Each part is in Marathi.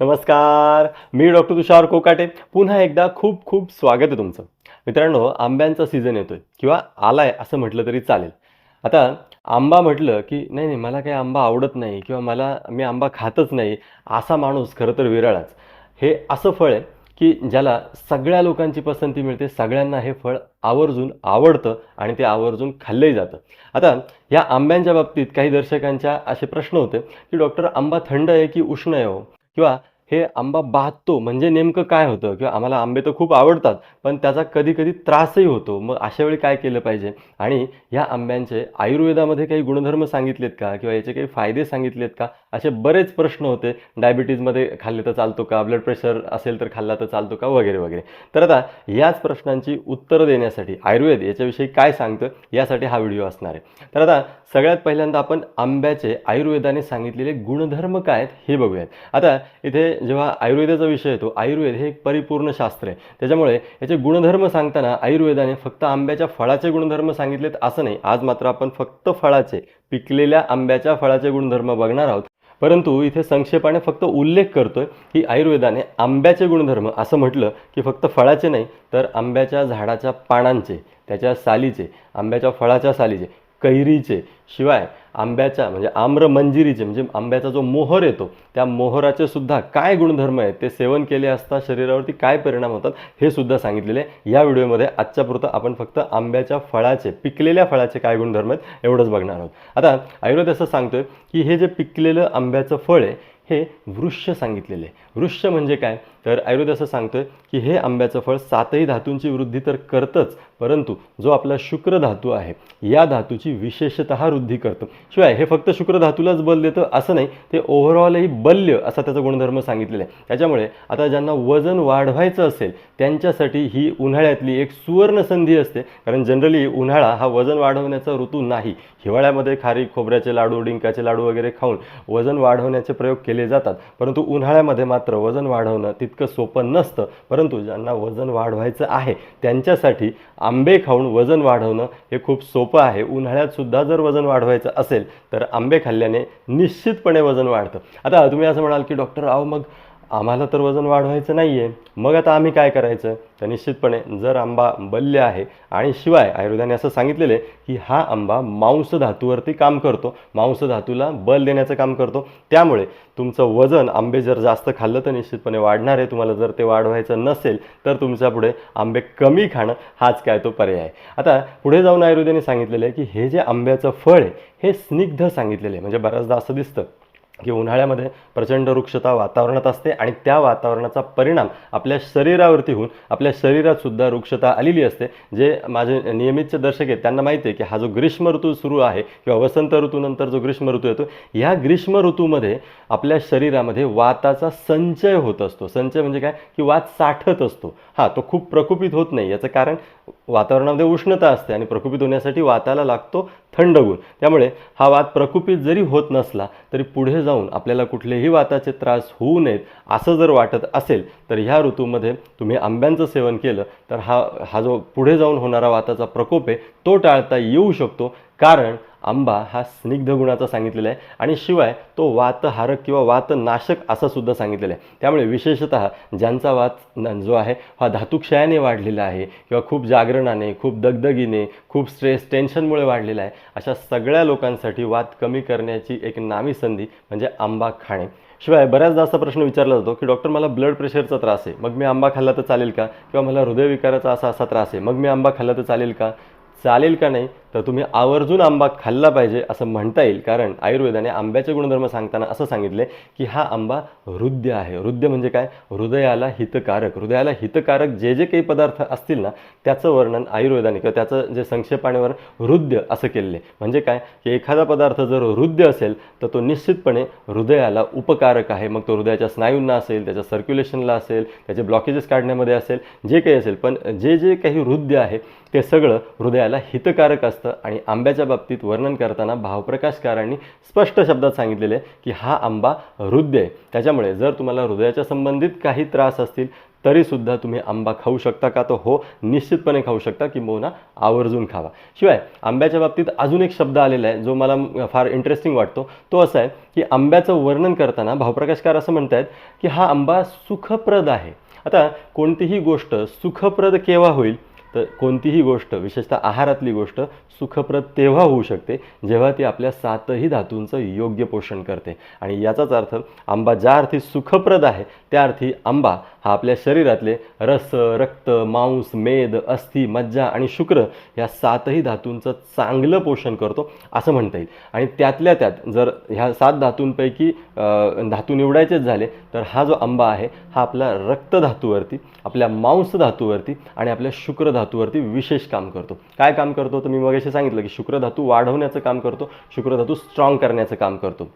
नमस्कार मी डॉक्टर तुषार कोकाटे. पुन्हा एकदा खूप खूप स्वागत आहे तुमचं. मित्रांनो आंब्यांचा सीझन आहे किंवा आला आहे असं म्हटलं तरी चालेल. आता आंबा म्हटलं की नाही नाही मला काही आंबा आवडत नाही किंवा मला मी आंबा खातच नाही असा माणूस खरं तर विरळाच. हे असं फळ आहे की ज्याला सगळ्या लोकांची पसंती मिळते सगळ्यांना हे फळ आवर्जून आवडतं आणि ते आवर्जून खाल्लंही जातं. आता या आंब्यांच्या बाबतीत काही दर्शकांच्या असे प्रश्न होते की डॉक्टर आंबा थंड आहे की उष्ण आहे हो? किंवा हे आंबा बाहतो म्हणजे नेमकं काय होतं? किंवा आम्हाला आंबे तर खूप आवडतात पण त्याचा कधी कधी त्रासही होतो. मग अशा वेळी काय केलं पाहिजे? आणि या आंब्यांचे आयुर्वेदामध्ये काही गुणधर्म सांगितलेत का? किंवा याचे काही फायदे सांगितलेत का? असे बरेच प्रश्न होते. डायबिटीजमध्ये खाल्ले तर चालतो का? ब्लड प्रेशर असेल तर खाल्ला तर चालतो का? वगैरे वगैरे. तर आता याच प्रश्नांची उत्तरं देण्यासाठी आयुर्वेद याच्याविषयी काय सांगतं? यासाठी हा व्हिडिओ असणार आहे. तर आता सगळ्यात पहिल्यांदा आपण आंब्याचे आयुर्वेदाने सांगितलेले गुणधर्म काय आहेत हे बघूयात. आता इथे जेव्हा आयुर्वेदाचा विषय येतो आयुर्वेद हे एक परिपूर्ण शास्त्र आहे. त्याच्यामुळे याचे गुणधर्म सांगताना आयुर्वेदाने फक्त आंब्याच्या फळाचे गुणधर्म सांगितलेत असं नाही. आज मात्र आपण फक्त फळाचे पिकलेल्या आंब्याच्या फळाचे गुणधर्म बघणार आहोत. परंतु इथे संक्षेपाने फक्त उल्लेख करतोय की आयुर्वेदाने आंब्याचे गुणधर्म असं म्हटलं की फक्त फळाचे नाही तर आंब्याच्या झाडाच्या पानांचे त्याच्या सालीचे आंब्याच्या फळाच्या सालीचे. कैरीचे शिवाय आंब्याच्या म्हणजे आम्र मंजिरीचे म्हणजे आंब्याचा जो मोहर येतो त्या मोहराचे सुद्धा काय गुणधर्म आहेत ते सेवन केले असता शरीरावरती काय परिणाम होतात हे सुद्धा सांगितलेले आहे. या व्हिडिओमध्ये आजच्या पुरतं आपण फक्त आंब्याच्या फळाचे पिकलेल्या फळाचे काय गुणधर्म आहेत एवढंच बघणार आहोत आता आयुर्वेद असं सांगतोय की हे जे पिकलेलं आंब्याचं फळ आहे हे वृक्ष सांगितलेले आहे. वृक्ष म्हणजे काय? तर आयुर्वेद असं सांगतोय की हे आंब्याचं फळ सातही धातूंची वृद्धी तर करतंच परंतु जो आपला शुक्र धातू आहे या धातूची विशेषतः वृद्धी करतं. शिवाय हे फक्त शुक्र धातूलाच बल देतं असं नाही ते ओव्हरऑलही बल्य असा त्याचा गुणधर्म सांगितलेला आहे. त्याच्यामुळे आता ज्यांना वजन वाढवायचं असेल त्यांच्यासाठी ही उन्हाळ्यातली एक सुवर्ण संधी असते. कारण जनरली उन्हाळा हा वजन वाढवण्याचा ऋतू नाही. हिवाळ्यामध्ये खारी खोबऱ्याचे लाडू डिंकाचे लाडू वगैरे खाऊन वजन वाढवण्याचे प्रयोग केले जातात. परंतु उन्हाळ्यामध्ये मात्र वजन वाढवणं तितकं सोपं नसतं. परंतु ज्यांना वजन वाढवायचं आहे त्यांच्यासाठी आंबे खाऊन वजन वाढवणं हे खूप सोपं आहे. उन्हाळ्यात सुद्धा जर वजन वाढवायचं असेल तर आंबे खाल्ल्याने निश्चितपणे वजन वाढतं. आता तुम्ही असं म्हणाल की डॉक्टर अहो मग आम्हाला तर वजन वाढवायचं नाही आहे मग आता आम्ही काय करायचं? तर निश्चितपणे जर आंबा बल्य आहे आणि शिवाय आयुर्वेदाने असं सांगितलेलं आहे की हा आंबा मांस धातूवरती काम करतो. मांस धातूला बल देण्याचं काम करतो. त्यामुळे तुमचं वजन आंबे जर जास्त खाल्लं तर निश्चितपणे वाढणार आहे. तुम्हाला जर ते वाढवायचं नसेल तर तुमच्यापुढे आंबे कमी खाणं हाच काय तो पर्याय आहे. आता पुढे जाऊन आयुर्वेदाने सांगितलेलं आहे की हे जे आंब्याचं फळ आहे हे स्निग्ध सांगितलेलं आहे. म्हणजे बऱ्याचदा असं दिसतं. की उन्हाळ्यामध्ये प्रचंड वृक्षता वातावरणात असते आणि त्या वातावरणाचा परिणाम आपल्या शरीरावरती होऊन आपल्या शरीरातसुद्धा वृक्षता आलेली असते. जे माझे नियमितचे दर्शक आहेत त्यांना माहिती आहे की हा जो ग्रीष्म ऋतू सुरू आहे किंवा वसंत ऋतूनंतर जो ग्रीष्म ऋतू येतो ह्या ग्रीष्म ऋतूमध्ये आपल्या शरीरामध्ये वाताचा संचय होत असतो. संचय म्हणजे काय? की वात साठत असतो. हां तो खूप प्रकुपित होत नाही. याचं कारण वातावरणामध्ये उष्णता असते आणि प्रकुपित होण्यासाठी वाताला लागतो थंड गुण. त्यामुळे हा वात प्रकुपित जरी होत नसला तरी पुढे जाऊन आपल्याला कुठलेही वाताचे त्रास होऊ नयेत असं जर वाटत असेल तर ह्या ऋतूमध्ये तुम्ही आंब्यांचं सेवन केलं तर हा हा जो पुढे जाऊन होणारा वाताचा प्रकोप आहे तो टाळता येऊ शकतो. कारण आंबा हा स्निग्ध गुणाचा सांगितलेला आहे. आणि शिवाय तो वातहारक किंवा वातनाशक असं सुद्धा सांगितलेलं आहे. त्यामुळे विशेषतः ज्यांचा वात जो आहे हा धातुक्षयाने वाढलेला आहे किंवा खूप जागरणाने खूप दगदगीने खूप स्ट्रेस टेन्शनमुळे वाढलेला आहे अशा सगळ्या लोकांसाठी वात कमी करण्याची एक नामी संधी म्हणजे आंबा खाणे. शिवाय बऱ्याचदा असा प्रश्न विचारला जातो की डॉक्टर मला ब्लड प्रेशरचा त्रास आहे. मग मी आंबा खाल्ला तर चालेल का? किंवा मला हृदयविकाराचा असा असा त्रास आहे. मग मी आंबा खाल्ला तर चालेल का? चालेल का नाही? तर तुम्ही आवर्जून आंबा खाल्ला पाहिजे असं म्हणता येईल. कारण आयुर्वेदाने आंब्याचे गुणधर्म सांगताना असं सांगितले की हा आंबा हृदय आहे. हृदय म्हणजे काय? हृदयाला हितकारक. हृदयाला हितकारक जे जे काही पदार्थ असतील ना त्याचं वर्णन आयुर्वेदाने किंवा त्याचं जे संक्षेपाणेवर हृदय असं केलेलं. आहे म्हणजे काय? की एखादा पदार्थ जर हृदय असेल तर तो निश्चितपणे हृदयाला उपकारक आहे. मग तो हृदयाच्या स्नायूंना असेल त्याच्या सर्क्युलेशनला असेल त्याचे ब्लॉकेजेस काढण्यामध्ये असेल जे काही असेल. पण जे जे काही हृदय आहे ते सगळं हृदयाला हितकारक असतं. आणि आंब्याच्या बाबतीत वर्णन करताना भावप्रकाशकारांनी स्पष्ट शब्दात सांगितलेले आहे की हा आंबा हृदय आहे. त्याच्यामुळे जर तुम्हाला हृदयाच्या संबंधित काही त्रास असतील तरीसुद्धा तुम्ही आंबा खाऊ शकता का तर हो निश्चितपणे खाऊ शकता किंबहुना आवर्जून खावा. शिवाय आंब्याच्या बाबतीत अजून एक शब्द आलेला आहे जो मला फार इंटरेस्टिंग वाटतो. तो असा आहे की आंब्याचं वर्णन करताना भावप्रकाशकार असं म्हणतायत की हा आंबा सुखप्रद आहे. आता कोणतीही गोष्ट सुखप्रद केव्हा होईल? तर कोणतीही गोष्ट विशेषतः आहारातली गोष्ट सुखप्रद तेव्हा होऊ शकते जेव्हा ती आपल्या सातही धातूंचं योग्य पोषण करते. आणि याचाच अर्थ आंबा ज्या अर्थी सुखप्रद आहे त्या अर्थी आंबा हा आपल्या शरीरातले रस रक्त मांस मेद अस्थि मज्जा आणि शुक्र या सातही धातूंचं चांगलं पोषण करतो असं म्हणता येईल. आणि त्यातल्या त्यात जर ह्या सात धातूंपैकी धातू निवडायचेच झाले तर हा जो आंबा आहे हा आपला रक्तधातूवरती आपल्या मांस धातूवरती आणि आपल्या शुक्र धातूवरती विशेष काम करतो. काय काम करतो? तर मी मगाशी सांगितलं की शुक्र धातू वाढवण्याचं काम करतो शुक्र धातू स्ट्रॉंग करण्याचं काम करतो.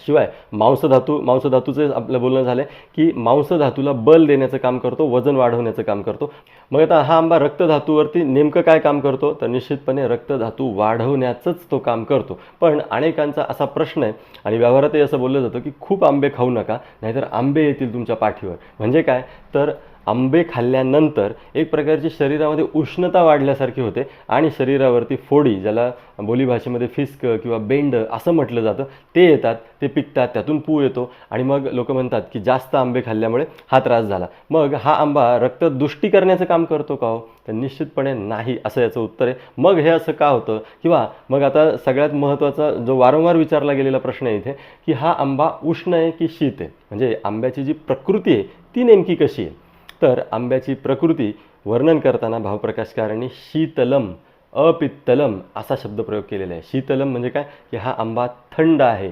शिवाय मांसधातू मांसधातूचं आपलं बोलणं झालं की मांसधातूला बल देण्याचं काम करतो वजन वाढवण्याचं काम करतो. मग आता हा आंबा रक्तधातूवरती नेमकं काय काम करतो? तर निश्चितपणे रक्तधातू वाढवण्याचंच तो काम करतो. पण अनेकांचा असा प्रश्न आहे आणि व्यवहारातही असं बोललं जातं की खूप आंबे खाऊ नका नाहीतर आंबे येतील तुमच्या पाठीवर. म्हणजे काय? तर आंबे खाल्ल्यानंतर एक प्रकारची शरीरामध्ये उष्णता वाढल्यासारखी होते आणि शरीरावरती फोडी ज्याला बोलीभाषेमध्ये फिस्क किंवा बेंड असं म्हटलं जातं ते येतात ते पिकतात त्यातून पू येतो आणि मग लोक म्हणतात की जास्त आंबे खाल्ल्यामुळे हा त्रास झाला. मग हा आंबा रक्तदुष्टी करण्याचं काम करतो का हो? तर निश्चितपणे नाही असं याचं उत्तर आहे. मग हे असं का होतं? किंवा मग आता सगळ्यात महत्त्वाचा जो वारंवार विचारला गेलेला प्रश्न आहे इथे की हा आंबा उष्ण आहे की शीत आहे? म्हणजे आंब्याची जी प्रकृती आहे ती नेमकी कशी आहे? तर आंब्याची प्रकृती वर्णन करताना भावप्रकाशकारांनी शीतलम अपित्तलम असा शब्दप्रयोग केलेला आहे. शीतलम म्हणजे काय? की हा आंबा थंड आहे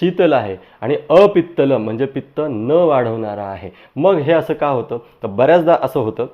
शीतल आहे आणि अपित्तलम म्हणजे पित्त न वाढवणारा आहे. मग हे असं का होतं? तर बऱ्याचदा असं होतं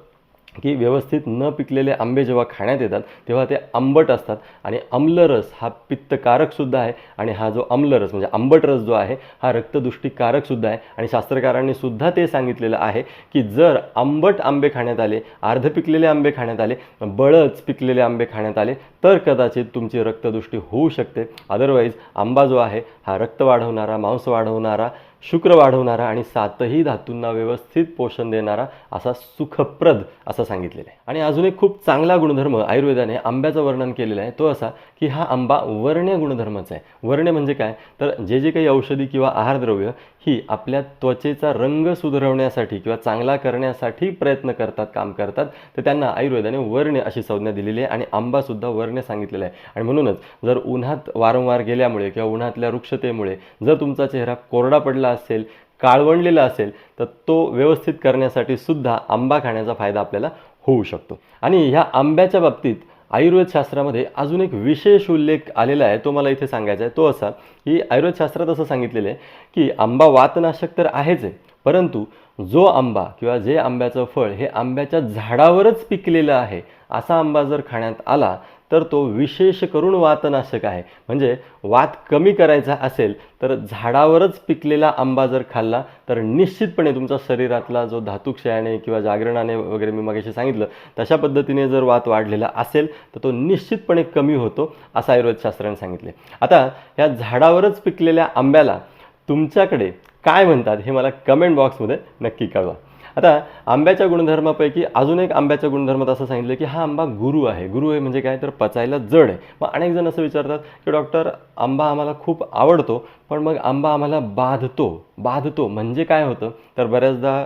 की व्यवस्थित न पिकलेले आंबे जेव्हा खाण्यात येतात तेव्हा ते आंबट असतात. आणि आम्लरस हा पित्तकारकसुद्धा आहे. आणि हा जो आम्लरस म्हणजे आंबट रस जो आहे हा रक्तदुष्टीकारकसुद्धा आहे. आणि शास्त्रकारांनी सुद्धा ते सांगितलेलं आहे की जर आंबट आंबे खाण्यात आले अर्ध पिकलेले आंबे खाण्यात आले बळच पिकलेले आंबे खाण्यात आले तर कदाचित तुमची रक्तदुष्टी होऊ शकते. अदरवाईज आंबा जो आहे हा रक्त वाढवणारा मांस वाढवणारा शुक्र वाढवणारा आणि सातही धातूंना व्यवस्थित पोषण देणारा असा सुखप्रद असं सांगितलेलं आहे. आणि अजून एक खूप चांगला गुणधर्म आयुर्वेदाने आंब्याचं वर्णन केलेलं आहे. तो असा की हा आंबा वर्ण्य गुणधर्माचा आहे. वर्ण्य म्हणजे काय? तर जे जे काही औषधी किंवा आहारद्रव्य ही आपल्या त्वचेचा रंग सुधारवण्यासाठी किंवा चांगला करण्यासाठी प्रयत्न करतात काम करतात तर त्यांना आयुर्वेदाने वर्ण्य अशी संज्ञा दिलेली आहे आणि आंबासुद्धा वर्ण्य सांगितलेलं आहे. आणि म्हणूनच जर उन्हात वारंवार गेल्यामुळे किंवा उन्हातल्या वृक्षतेमुळे जर तुमचा चेहरा कोरडा पडला असेल काळवंडलेला असेल तर तो व्यवस्थित करण्यासाठी सुद्धा आंबा खाण्याचा फायदा आपल्याला होऊ शकतो. आणि ह्या आंब्याच्या बाबतीत आयुर्वेदशास्त्रामध्ये अजून एक विशेष उल्लेख आलेला आहे तो मला इथे सांगायचा आहे. तो असा की आयुर्वेदशास्त्रात असं सांगितलेलं आहे की आंबा वातनाशक तर आहेच आहे परंतु जो आंबा किंवा जे आंब्याचं फळ हे आंब्याच्या झाडावरच पिकलेलं आहे असा आंबा जर खाण्यात आला तर तो विशेष करून वातनाशक आहे. म्हणजे वात कमी करायचा असेल तर झाडावरच पिकलेला आंबा जर खाल्ला तर निश्चितपणे तुमचा शरीरातला जो धातुक्षयाने किंवा जागरणाने वगैरे मी मगाशी सांगितलं तशा पद्धतीने जर वात वाढलेला असेल तर तो निश्चितपणे कमी होतो असं आयुर्वेदशास्त्राने सांगितले. आता ह्या झाडावरच पिकलेल्या आंब्याला तुमच्याकडे काय म्हणतात हे मला कमेंट बॉक्समध्ये नक्की कळवा. आता आंब्याच्या गुणधर्मापैकी अजून एक आंब्याच्या गुणधर्मात असं सांगितलं की हा आंबा गुरु आहे. गुरु आहे म्हणजे काय? तर पचायला जड आहे. मग अनेक जण असं विचारतात की डॉक्टर आंबा आम्हाला खूप आवडतो. पण मग आंबा आम्हाला बाधतो बाधतो. म्हणजे काय होतं? तर बऱ्याचदा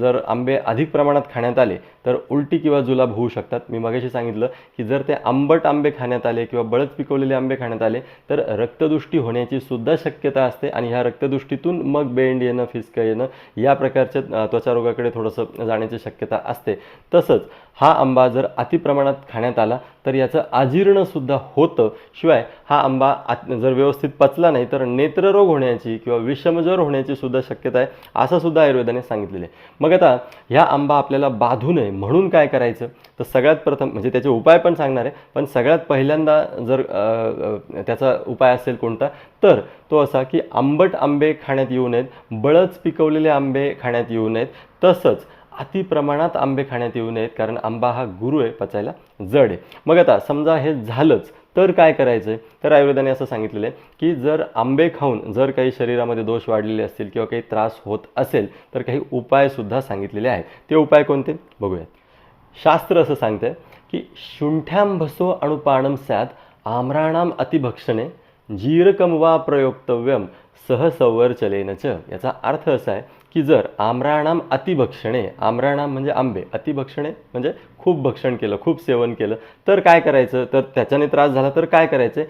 जर आंबे अधिक प्रमाणात खाण्यात आले तर उलटी किंवा जुलाब होऊ शकतात. मी मगाशी सांगितलं की जर ते आंबट आंबे खाण्यात आले किंवा बळद पिकवलेले आंबे खाण्यात आले तर रक्तदृष्टी होण्याची सुद्धा शक्यता असते आणि ह्या रक्तदृष्टीतून मग बेंड येणं फिसकं येणं या प्रकारच्या त्वचारोगाकडे थोडंसं जाण्याची शक्यता असते. तसंच हा आंबा जर अतिप्रमाणात खाण्यात आला तर याचं अजीर्णसुद्धा होतं. शिवाय हा आंबा आत जर व्यवस्थित पचला नाही तर नेत्ररोग होण्याची किंवा विषमज्वर होण्याची सुद्धा शक्यता आहे असं सुद्धा आयुर्वेदाने सांगितलेलं आहे. मग आता ह्या आंबा आपल्याला बाधू नये म्हणून काय करायचं? तर सगळ्यात प्रथम म्हणजे त्याचे उपाय पण सांगणार आहे पण सगळ्यात पहिल्यांदा जर त्याचा उपाय असेल कोणता तर तो असा की आंबट आंबे खाण्यात येऊ नयेत बळच पिकवलेले आंबे खाण्यात येऊ नयेत. तसंच अति प्रमाणात आंबे खाण्यात येऊ नयेत कारण आंबा हा गुरु आहे पचायला जड आहे. मग आता समजा हे झालंच तर काय करायचं आहे तर आयुर्वेदाने असं सांगितलेलं आहे की जर आंबे खाऊन जर काही शरीरामध्ये दोष वाढलेले असतील किंवा काही त्रास होत असेल तर काही उपायसुद्धा सांगितलेले आहेत. ते उपाय कोणते? बघूयात. शास्त्र असं सांगतंय की शुंठ्यांभसो अणुपाणम स्यात आम्राणाम अतिभक्षणे जीरकम वा प्रयोक्तव्यम सहसंवर्चलेन चलेनच याचा अर्थ असा आहे की जर आम्राणाम अतिभक्षणे आम्राणाम म्हणजे आंबे अतिभक्षणे म्हणजे खूप भक्षण केलं खूप सेवन केलं तर काय करायचं? तर त्याच्याने त्रास झाला तर काय करायचं?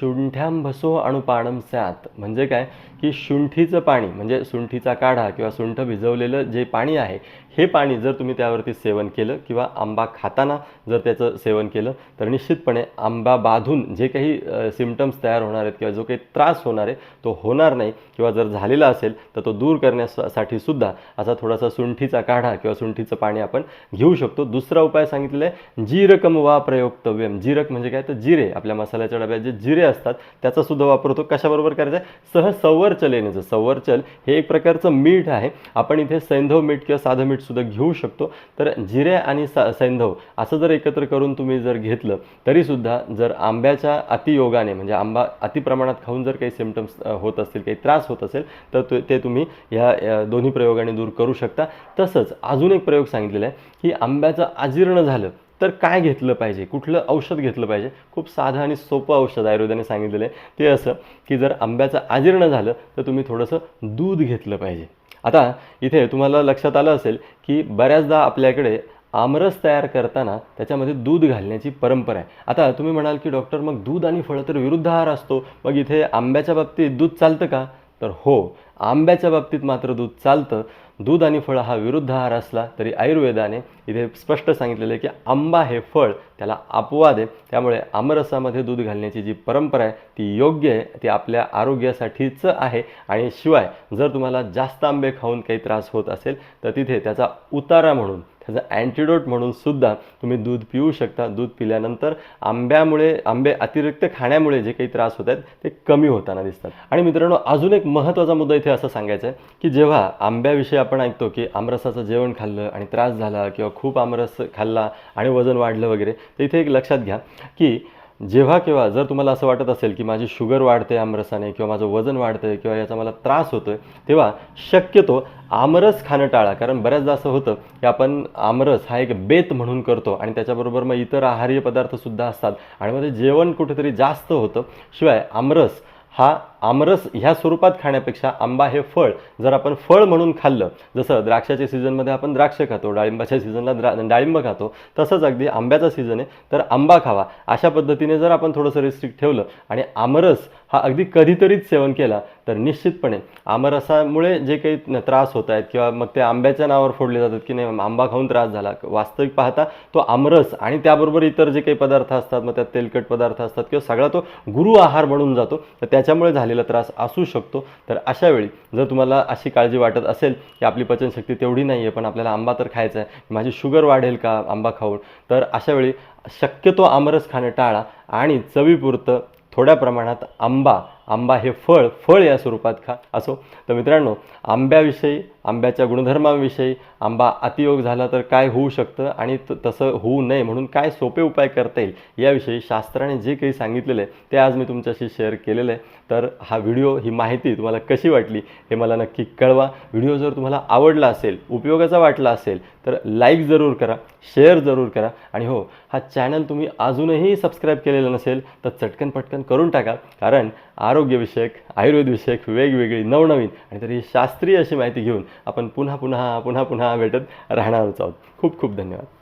शुंठ्यांभसो अणुपाणम स्यात. म्हणजे काय? की शुंठीचं पाणी म्हणजे सुंठीचा काढा किंवा सुंठ भिजवलेलं जे पाणी आहे हे पाणी जर तुम्ही त्यावरती सेवन केलं किंवा आंबा खाताना जर त्याचं सेवन केलं तर निश्चितपणे आंबा बाधून जे काही सिमटम्स तयार होणार आहेत किंवा जो काही त्रास होणार आहे तो होणार नाही किंवा जर झालेला असेल तर तो दूर करण्यासाठी सुद्धा असा थोडासा सुंठीचा काढा किंवा सुंठीचं पाणी आपण घेऊ शकतो. दुसरा उपाय सांगितलेला आहे जीरकम वा प्रयोक्तव्यम. जीरक म्हणजे काय? तर जिरे. आपल्या मसाल्याच्या डब्यात जे जिरे असतात त्याचा सुद्धा वापर होतो. कशाबरोबर करायचा? आहे सह सवरचल येण्याचं. सवरचल हे एक प्रकारचं मीठ आहे. आपण इथे सैंधव मीठ किंवा साधं मीठ सुद्धा घेऊ शकतो. तर जिरे आणि सा सैंधव असं जर एकत्र करून तुम्ही जर घेतलं तरीसुद्धा जर आंब्याच्या अतियोगाने म्हणजे आंबा अतिप्रमाणात खाऊन जर काही सिमटम्स होत असतील काही त्रास होत असेल तर ते तुम्ही ह्या दोन्ही प्रयोगाने दूर करू शकता. तसंच अजून एक प्रयोग सांगितलेला आहे की आंब्याचं अजीर्ण झालं तर काय घेतलं पाहिजे? कुठलं औषध घेतलं पाहिजे? खूप साधं आणि सोपं औषध आयुर्वेदाने सांगितलेलं आहे. ते असं की जर आंब्याचं आजीर्ण झालं तर तुम्ही थोडंसं दूध घेतलं पाहिजे. आता इथे तुम्हाला लक्षात आलं असेल की बऱ्याचदा आपल्याकडे आमरस तयार करताना त्याच्यामध्ये दूध घालण्याची परंपरा आहे. आता तुम्ही म्हणाल की डॉक्टर मग दूध आणि फळं तर विरुद्ध आहार असतो. मग इथे आंब्याच्या बाबतीत दूध चालतं का? तर हो आंब्याच्या बाबतीत मात्र दूध चालतं. दूध आणि फळ हा विरुद्ध आहार असला तरी आयुर्वेदाने इथे स्पष्ट सांगितलेलं आहे की आंबा हे फळ त्याला अपवाद आहे. त्यामुळे आमरसामध्ये दूध घालण्याची जी परंपरा आहे ती योग्य आहे ती आपल्या आरोग्यासाठीच आहे. आणि शिवाय जर तुम्हाला जास्त आंबे खाऊन काही त्रास होत असेल तर तिथे त्याचा उतारा म्हणून त्याचं अँटीडोट म्हणून सुद्धा तुम्ही दूध पिऊ शकता. दूध पिल्यानंतर आंब्यामुळे आंबे अतिरिक्त खाण्यामुळे जे काही त्रास होत आहेत ते कमी होताना दिसतात. आणि मित्रांनो अजून एक महत्त्वाचा मुद्दा इथे असं सांगायचा आहे की जेव्हा आंब्याविषयी आपण ऐकतो की आमरसाचं जेवण खाल्लं आणि त्रास झाला किंवा खूप आमरस खाल्ला आणि वजन वाढलं वगैरे तर इथे एक लक्षात घ्या की जेव्हा केव्हा जर तुम्हाला असं वाटत असेल की माझी शुगर वाढते आमरसाने किंवा माझं वजन वाढतंय किंवा याचा मला त्रास होतो आहे तेव्हा शक्यतो आमरस खाणं टाळा. कारण बऱ्याचदा असं होतं की आपण आमरस हा एक बेत म्हणून करतो आणि त्याच्याबरोबर मग इतर आहार्य पदार्थसुद्धा असतात. आणि मग ते जेवण कुठेतरी जास्त होतं. शिवाय आमरस हा आमरस ह्या स्वरूपात खाण्यापेक्षा आंबा हे फळ जर आपण फळ म्हणून खाल्लं जसं द्राक्षाच्या सीझनमध्ये आपण द्राक्ष खातो डाळिंबाच्या सीझनला द्रा डाळिंब खातो तसंच अगदी आंब्याचा सीझन आहे तर आंबा खावा. अशा पद्धतीने जर आपण थोडंसं रिस्ट्रिक्ट ठेवलं आणि आमरस हा अगदी कधीतरीच सेवन केला तर निश्चितपणे आमरसामुळे जे काही त्रास होत आहेत किंवा मग ते आंब्याच्या नावावर फोडले जातात की नाही आंबा खाऊन त्रास झाला. वास्तविक पाहता तो आमरस आणि त्याबरोबर इतर जे काही पदार्थ असतात मग त्यात तेलकट पदार्थ असतात किंवा सगळा तो गुरु आहार म्हणून जातो तर त्याच्यामुळे झालेला त्रास असू शकतो. तर अशा वेळी जर तुम्हाला अशी काळजी वाटत असेल की आपली पचनशक्ती तेवढी नाही आहे पण आपल्याला आंबा तर खायचा आहे माझी शुगर वाढेल का आंबा खाऊन? तर अशा वेळी शक्यतो आमरस खाणं टाळा आणि चवीपुरतं थोड्या प्रमाणात आंबा आंबा हे फळ फळ या स्वरूपात खा. असो तर मित्रांनो आंब्याविषयी आंब्याच्या गुणधर्मांविषयी आंबा अतियोग झाला तर काय होऊ शकतं आणि त- तसं होऊ नये म्हणून काय सोपे उपाय करता येईल याविषयी शास्त्राने जे काही सांगितलेलं आहे ते आज मी तुमच्याशी शेअर केलेलं आहे. तर हा व्हिडिओ ही माहिती तुम्हाला कशी वाटली हे मला नक्की कळवा. व्हिडिओ जर तुम्हाला आवडला असेल उपयोगाचा वाटला असेल तर लाईक जरूर करा शेअर जरूर करा. आणि हो हा चॅनल तुम्ही अजूनही सबस्क्राईब केलेला नसेल तर चटकन पटकन करून टाका कारण आरोग्यविषयक आयुर्वेदविषयक वेगवेगळी नवनवीन आणि तरी शास्त्रीय अशी माहिती घेऊन आपण पुन्हा पुन्हा पुन्हा पुन्हा भेटत राहणारच आहोत. खूप खूप धन्यवाद.